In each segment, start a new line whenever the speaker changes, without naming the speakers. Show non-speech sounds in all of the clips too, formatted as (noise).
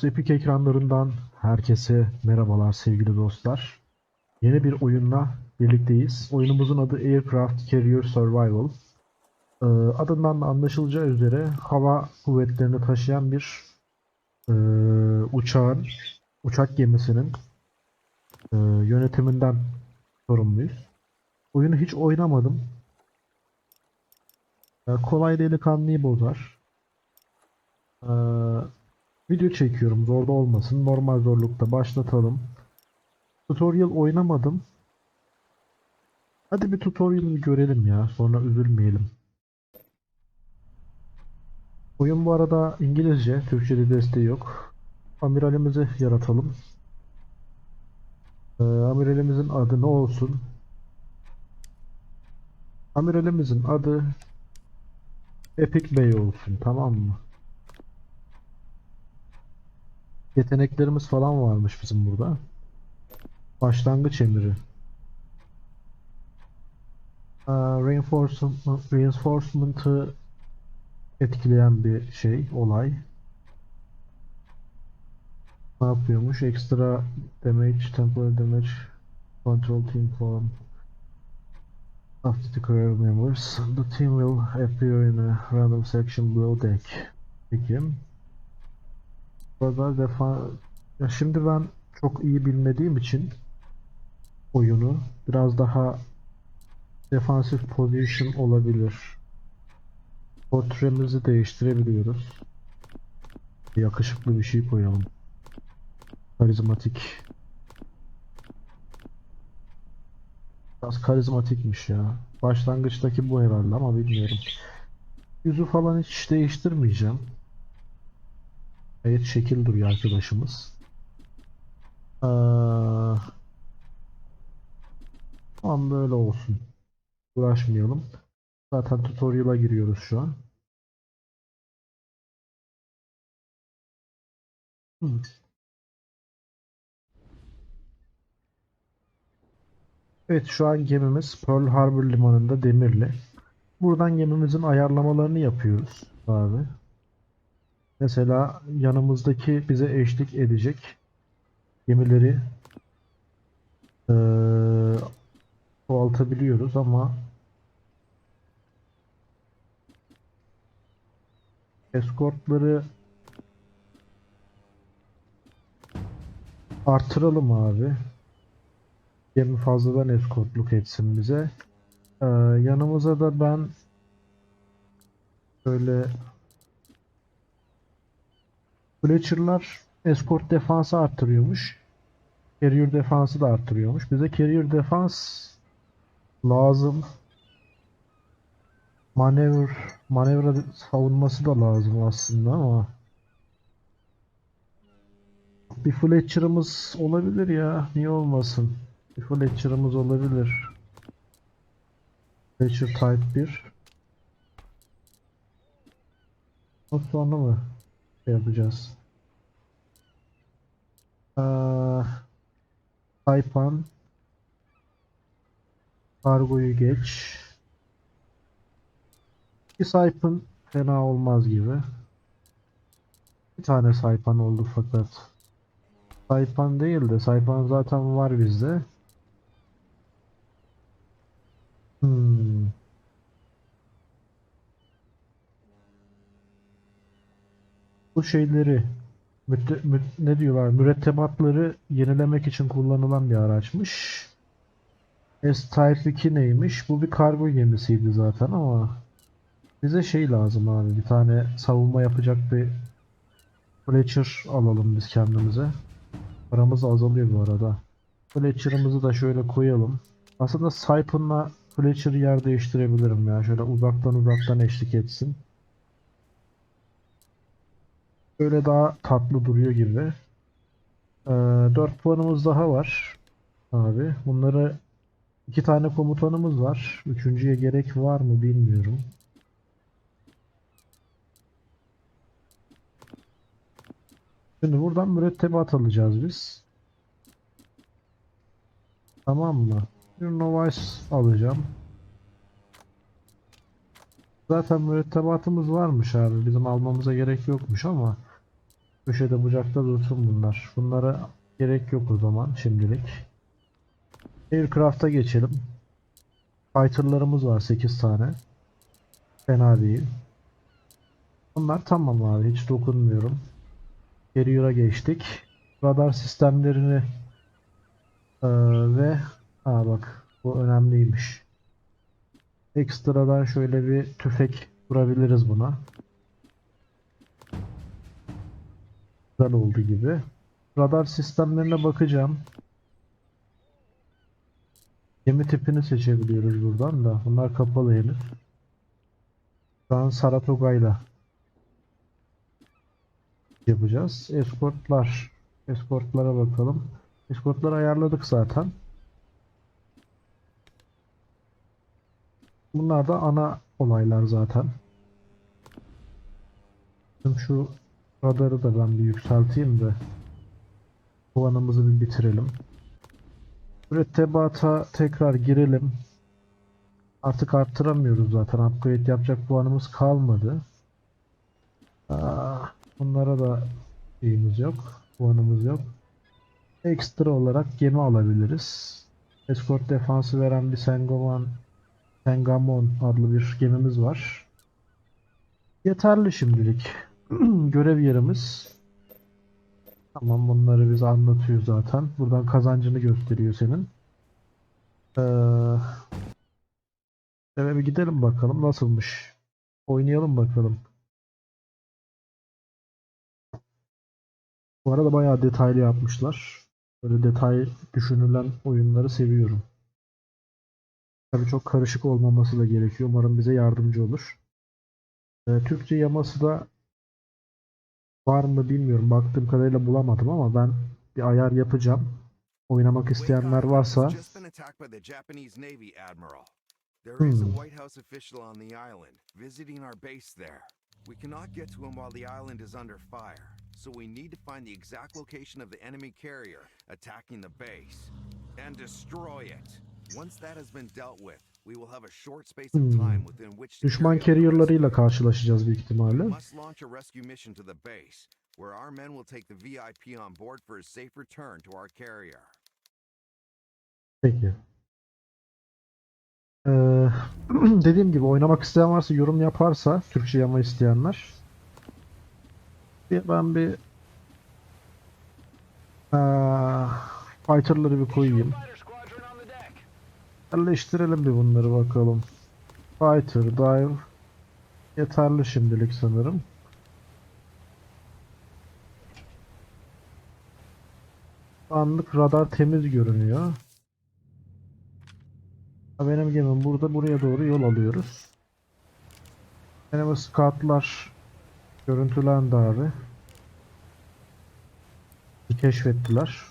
Lux Epic ekranlarından herkese merhabalar sevgili dostlar. Yeni bir oyunla birlikteyiz. Oyunumuzun adı Aircraft Carrier Survival. Ee, adından da anlaşılacağı üzere hava kuvvetlerini taşıyan bir e, uçağın, uçak gemisinin e, yönetiminden sorumluyuz. Oyunu hiç oynamadım. E, kolay delikanlıyı bozar. Ee, Video çekiyorum zorda olmasın. Normal zorlukta başlatalım. Tutorial oynamadım. Hadi bir tutorial'ı görelim ya. Sonra üzülmeyelim. Oyun bu arada İngilizce. Türkçe'de desteği yok. Amiralimizi yaratalım. Ee, amiralimizin adı ne olsun? Amiralimizin adı Epic Bey olsun. Tamam mı? Yeteneklerimiz falan varmış bizim burada. Başlangıç emri. Aa, Reinforcement, reinforcement'ı etkileyen bir şey, olay. Ne yapıyormuş? Extra damage, temporary damage, control team form. After the career members, the team will appear in a random section below deck. Peki. Burada defa ya şimdi ben çok iyi bilmediğim için oyunu biraz daha defansif position olabilir. Portremizi değiştirebiliyoruz. Yakışıklı bir şey koyalım. Karizmatik. Biraz karizmatikmiş ya. Başlangıçtaki bu herhalde ama bilmiyorum. Yüzü falan hiç değiştirmeyeceğim. Gayet şekil duruyor arkadaşımız. Ee, tamam böyle olsun. Uğraşmayalım. Zaten tutorial'a giriyoruz şu an. Hı. Evet şu an gemimiz Pearl Harbor limanında demirli. Buradan gemimizin ayarlamalarını yapıyoruz abi. Mesela yanımızdaki bize eşlik edecek gemileri eee çoğaltabiliyoruz ama eskortları artıralım abi. Gemi fazladan eskortluk etsin bize. Eee, yanımıza da ben böyle Fletcher'lar escort defansı arttırıyormuş. Carrier defansı da arttırıyormuş. Bize carrier defans lazım. Manevr, manevra savunması da lazım aslında ama bir Fletcher'ımız olabilir ya. Niye olmasın? Bir Fletcher'ımız olabilir. Fletcher Type 1. O sonra mı şey yapacağız? Aa, Taypan Kargoyu geç. Bir Saypan fena olmaz gibi. Bir tane Saypan oldu fakat Saypan değil de Saypan zaten var bizde. Hmm. Bu şeyleri mütte- mü- ne diyorlar mürettebatları yenilemek için kullanılan bir araçmış. S-Type 2 neymiş? Bu bir kargo gemisiydi zaten ama bize şey lazım abi bir tane savunma yapacak bir Fletcher alalım biz kendimize. Paramız azalıyor bu arada. Fletcher'ımızı da şöyle koyalım. Aslında Saipan'la Fletcher'ı yer değiştirebilirim ya. Şöyle uzaktan uzaktan eşlik etsin. Böyle daha tatlı duruyor gibi. Ee, 4 puanımız daha var. Abi bunları iki tane komutanımız var. Üçüncüye gerek var mı bilmiyorum. Şimdi buradan mürettebat alacağız biz. Tamam mı? Bir Novice alacağım. Zaten mürettebatımız varmış abi. Bizim almamıza gerek yokmuş ama köşede bucakta dursun bunlar. Bunlara gerek yok o zaman şimdilik. Aircraft'a geçelim. Fighter'larımız var 8 tane. Fena değil. Bunlar tamam abi hiç dokunmuyorum. Carrier'a geçtik. Radar sistemlerini eee, ve ha bak bu önemliymiş. Ekstradan şöyle bir tüfek vurabiliriz buna. Güzel oldu gibi. Radar sistemlerine bakacağım. Gemi tipini seçebiliyoruz buradan da. Bunlar kapalı henüz. Şu an Saratoga'yla yapacağız. Eskortlar. Eskortlara bakalım. Eskortları ayarladık zaten. Bunlar da ana olaylar zaten. Şu radarı da ben bir yükselteyim de puanımızı bir bitirelim. Mürettebata tekrar girelim. Artık arttıramıyoruz zaten. Upgrade yapacak puanımız kalmadı. Bunlara da şeyimiz yok. Puanımız yok. Ekstra olarak gemi alabiliriz. Escort defansı veren bir Sengoman Sengamon adlı bir gemimiz var. Yeterli şimdilik. (clears throat) Görev yerimiz. Tamam bunları bize anlatıyor zaten. Buradan kazancını gösteriyor senin. Ee, eve bir gidelim bakalım nasılmış. Oynayalım bakalım. Bu arada bayağı detaylı yapmışlar. Böyle detay düşünülen oyunları seviyorum. Tabii çok karışık olmaması da gerekiyor. Umarım bize yardımcı olur. Ee, Türkçe yaması da var mı bilmiyorum. Baktığım kadarıyla bulamadım ama ben bir ayar yapacağım. Oynamak isteyenler varsa.
There is a
Hmm.
White House official on the island visiting our base there. We cannot get to him while the island is under fire, so we need to find the exact location of the enemy carrier attacking the base and destroy it. Once that has been dealt with, we will have a short space of
Hmm.
time within which to
düşman carrierlarıyla karşılaşacağız büyük
We
ihtimalle.
must launch a rescue mission to the base, where our men will take the VIP on board for a safe return to our carrier.
Peki. Ee, (clears throat) dediğim gibi oynamak isteyen varsa yorum yaparsa Türkçe yama isteyenler bir, ben bir Aa, fighter'ları bir koyayım. Yerleştirelim bir bunları bakalım. Fighter, dive yeterli şimdilik sanırım. Anlık radar temiz görünüyor. Benim gemim burada buraya doğru yol alıyoruz. Benim scoutlar görüntülendi abi. Keşfettiler.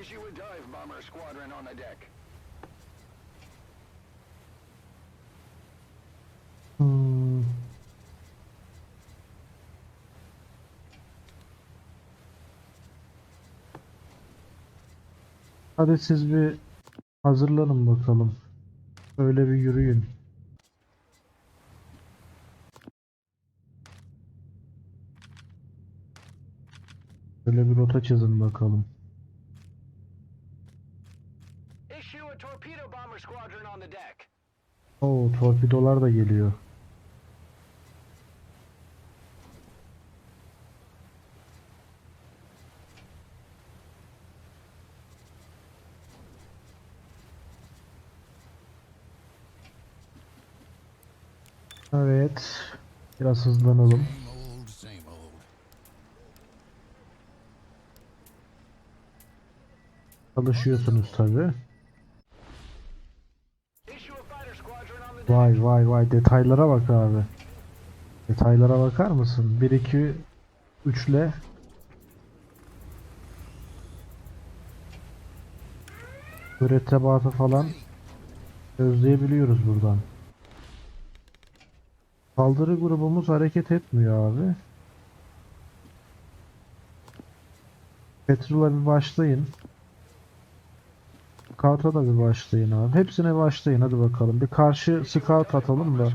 Issue a dive bomber squadron on the deck.
Hmm. Hadi siz bir hazırlanın bakalım. Öyle bir yürüyün. Böyle bir rota çizin bakalım. Oo, torpidolar da geliyor. Evet. Biraz hızlanalım. Çalışıyorsunuz tabi. Vay vay vay detaylara bak abi. Detaylara bakar mısın? 1 2 3 ile mürettebatı falan gözleyebiliyoruz buradan. Saldırı grubumuz hareket etmiyor abi. Petrol'a bir başlayın. Scout'a da bir başlayın abi. Hepsine başlayın hadi bakalım. Bir karşı scout atalım da.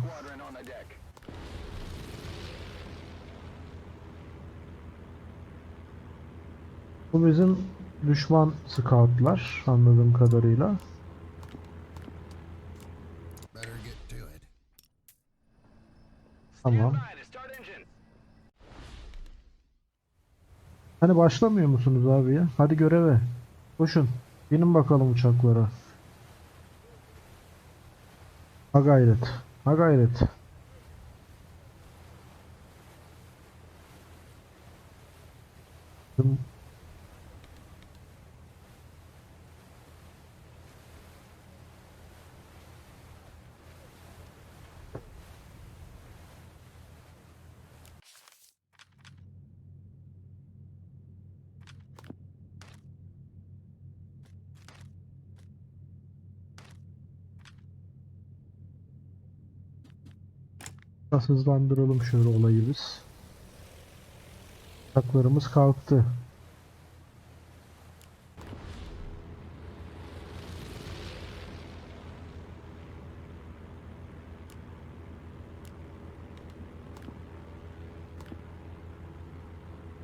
Bu bizim düşman scoutlar anladığım kadarıyla.
Better get to it.
Tamam. Hani başlamıyor musunuz abi ya? Hadi göreve. Koşun. Binin bakalım uçaklara. Ha gayret. Ha gayret. Bizim- Biraz hızlandıralım şöyle olayı biz. Uçaklarımız kalktı.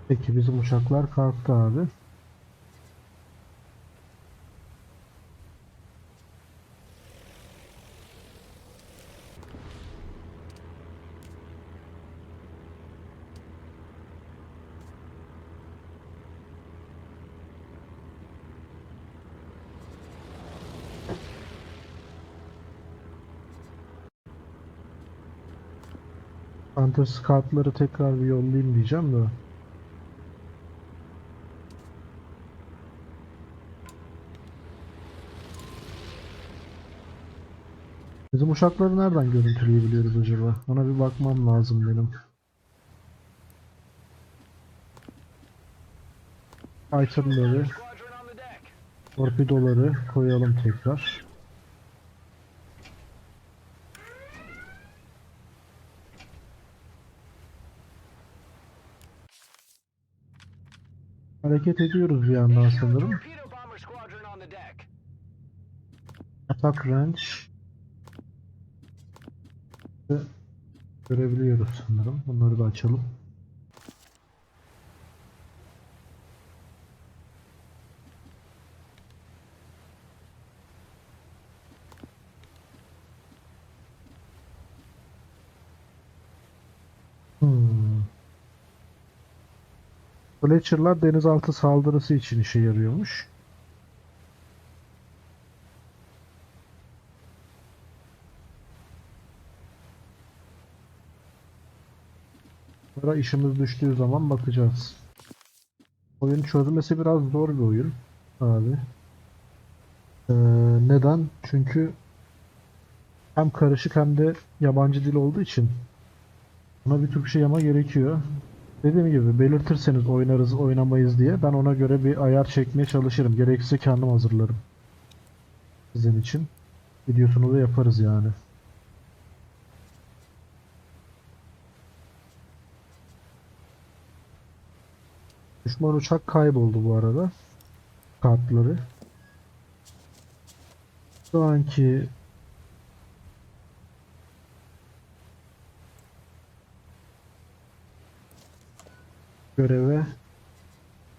Peki bizim uçaklar kalktı abi. Hunter Scout'ları tekrar bir yollayayım diyeceğim de. Bizim uçakları nereden görüntüleyebiliyoruz acaba? Ona bir bakmam lazım benim.
Deck.
torpidoları koyalım tekrar. Hareket ediyoruz bir yandan sanırım. Atak range görebiliyoruz sanırım. Bunları da açalım. Hmm. Fletcher'lar denizaltı saldırısı için işe yarıyormuş. Sonra işimiz düştüğü zaman bakacağız. Oyun çözmesi biraz zor bir oyun abi. Ee, neden? Çünkü hem karışık hem de yabancı dil olduğu için buna bir Türkçe yama gerekiyor. Dediğim gibi belirtirseniz oynarız oynamayız diye ben ona göre bir ayar çekmeye çalışırım. Gerekirse kendim hazırlarım. Sizin için. Videosunu da yaparız yani. Düşman uçak kayboldu bu arada. Kartları. Şu anki göreve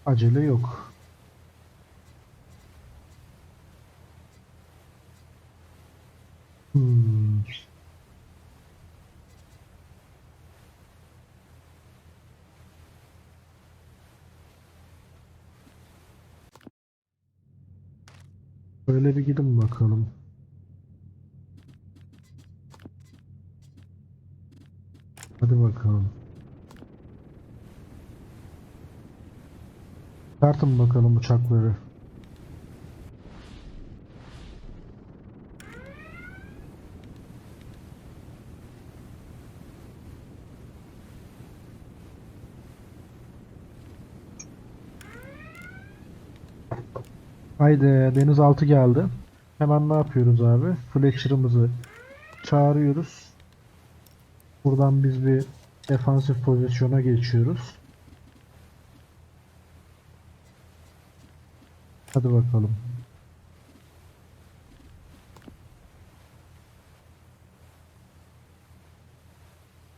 acele yok. Hmm. Böyle bir gidin bakalım. Hadi bakalım. Tartın bakalım uçakları. Haydi denizaltı geldi. Hemen ne yapıyoruz abi? Fletcher'ımızı çağırıyoruz. Buradan biz bir defansif pozisyona geçiyoruz. Hadi bakalım.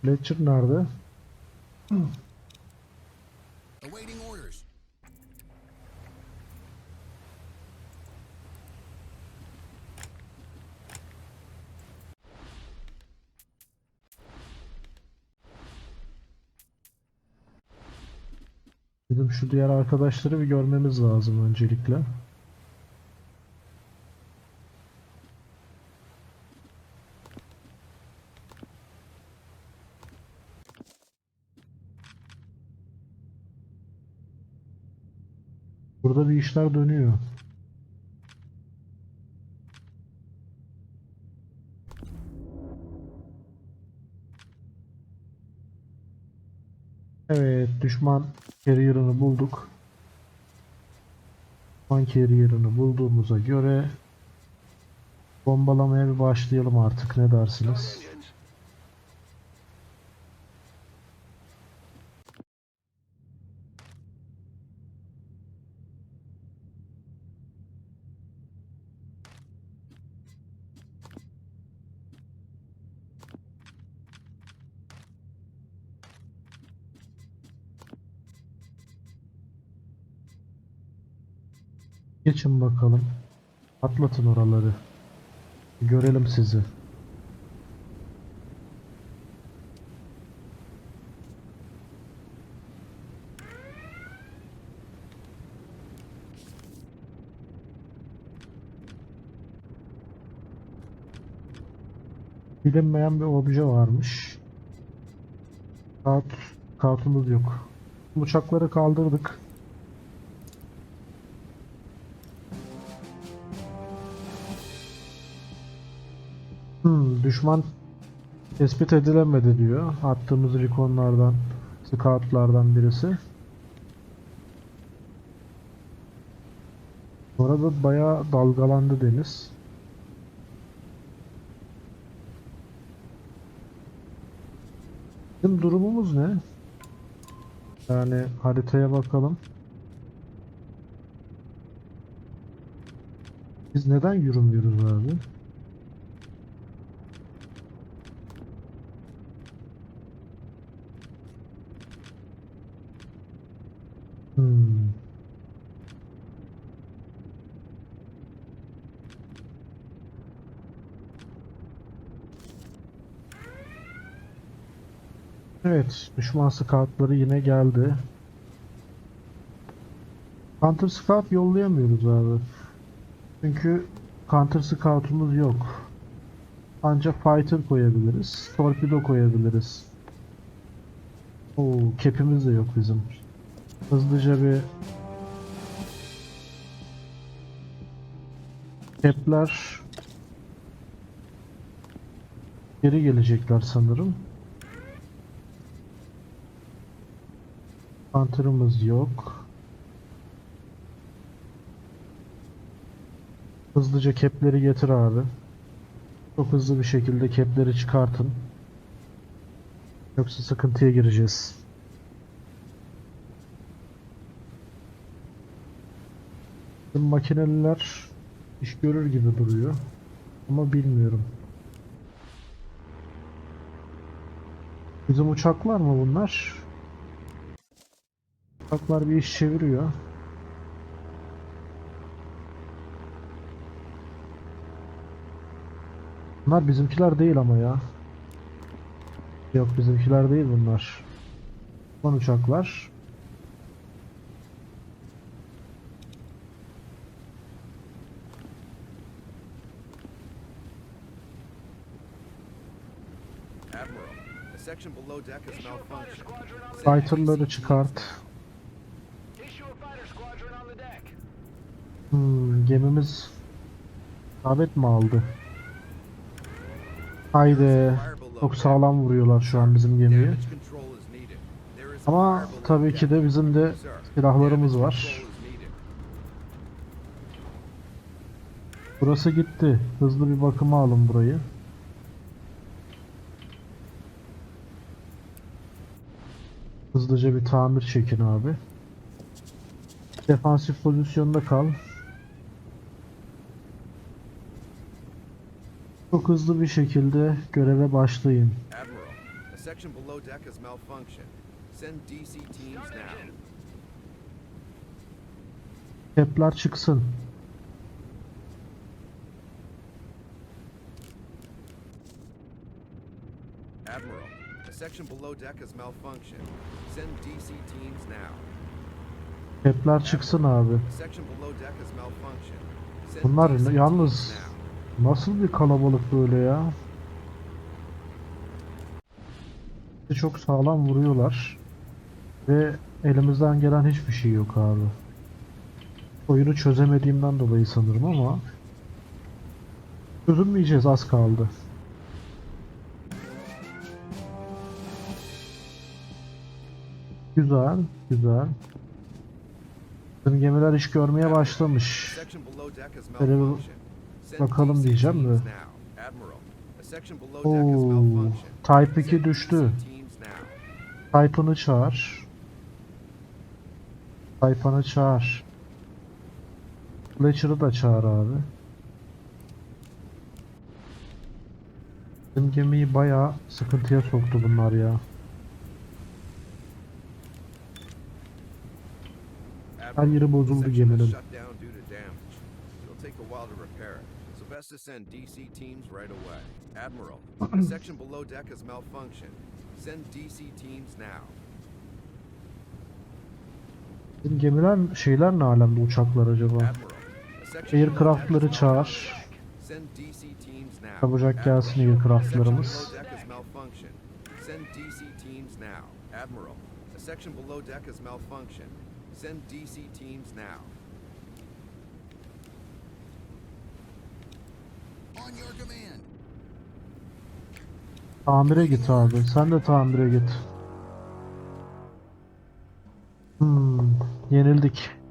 Fletcher nerede? (clears throat) Bizim şu diğer arkadaşları bir görmemiz lazım öncelikle. Burada bir işler dönüyor. Evet, düşman carrier'ını bulduk. Düşman carrier'ını bulduğumuza göre bombalamaya bir başlayalım artık. Ne dersiniz? Geçin bakalım. Atlatın oraları. Görelim sizi. Bilinmeyen bir obje varmış. Kağıt, kağıtımız yok. Uçakları kaldırdık. Düşman tespit edilemedi diyor. Attığımız rekonlardan, scoutlardan birisi. Orada bayağı dalgalandı deniz. Bizim durumumuz ne? Yani haritaya bakalım. Biz neden yürümüyoruz abi? Hmm. Evet, düşman scoutları yine geldi. Counter scout yollayamıyoruz abi. Çünkü counter scout'umuz yok. Ancak fighter koyabiliriz, torpido koyabiliriz. Oo, kepimiz de yok bizim. Hızlıca bir Kepler geri gelecekler sanırım. Panther'ımız yok. Hızlıca kepleri getir abi. Çok hızlı bir şekilde kepleri çıkartın. Yoksa sıkıntıya gireceğiz. Bizim makineliler iş görür gibi duruyor. Ama bilmiyorum. Bizim uçaklar mı bunlar? Uçaklar bir iş çeviriyor. Bunlar bizimkiler değil ama ya. Yok bizimkiler değil bunlar. Bunlar uçaklar. Fighter'ları çıkart.
Issue a fighter squadron on the deck.
Hmm, gemimiz davet mi aldı? Haydi. Çok sağlam vuruyorlar şu an bizim gemiyi. Ama tabii ki de bizim de silahlarımız var. Burası gitti. Hızlı bir bakıma alın burayı. Hızlıca bir tamir çekin abi. Defansif pozisyonda kal. Çok hızlı bir şekilde göreve başlayın. Kepler çıksın.
Admiral, a section below deck has malfunctioned. Send DC teams now.
Kepler çıksın abi. Bunlar yalnız nasıl bir kalabalık böyle ya? Çok sağlam vuruyorlar. Ve elimizden gelen hiçbir şey yok abi. Oyunu çözemediğimden dolayı sanırım ama çözülmeyeceğiz az kaldı. Güzel, güzel. Bizim gemiler iş görmeye başlamış. Şöyle bir bakalım diyeceğim de. Oo. Type 2
Send
düştü. Tayfan'ı çağır. Tayfan'ı çağır. Fletcher'ı da çağır abi. Bizim gemiyi bayağı sıkıntıya soktu bunlar ya. Her yeri bozuldu geminin.
best to send DC teams right away. Admiral, a (clears throat) section below deck has malfunctioned. Send DC teams now.
Bizim gemiler şeyler ne alemde uçaklar acaba? Aircraft'ları çağır. Çabucak gelsin aircraft'larımız.
Send DC teams now. Admiral, a section below deck has malfunctioned. Send DC teams now.
On your command.
Tamire git abi. Sen de tamire git. Hmm, yenildik.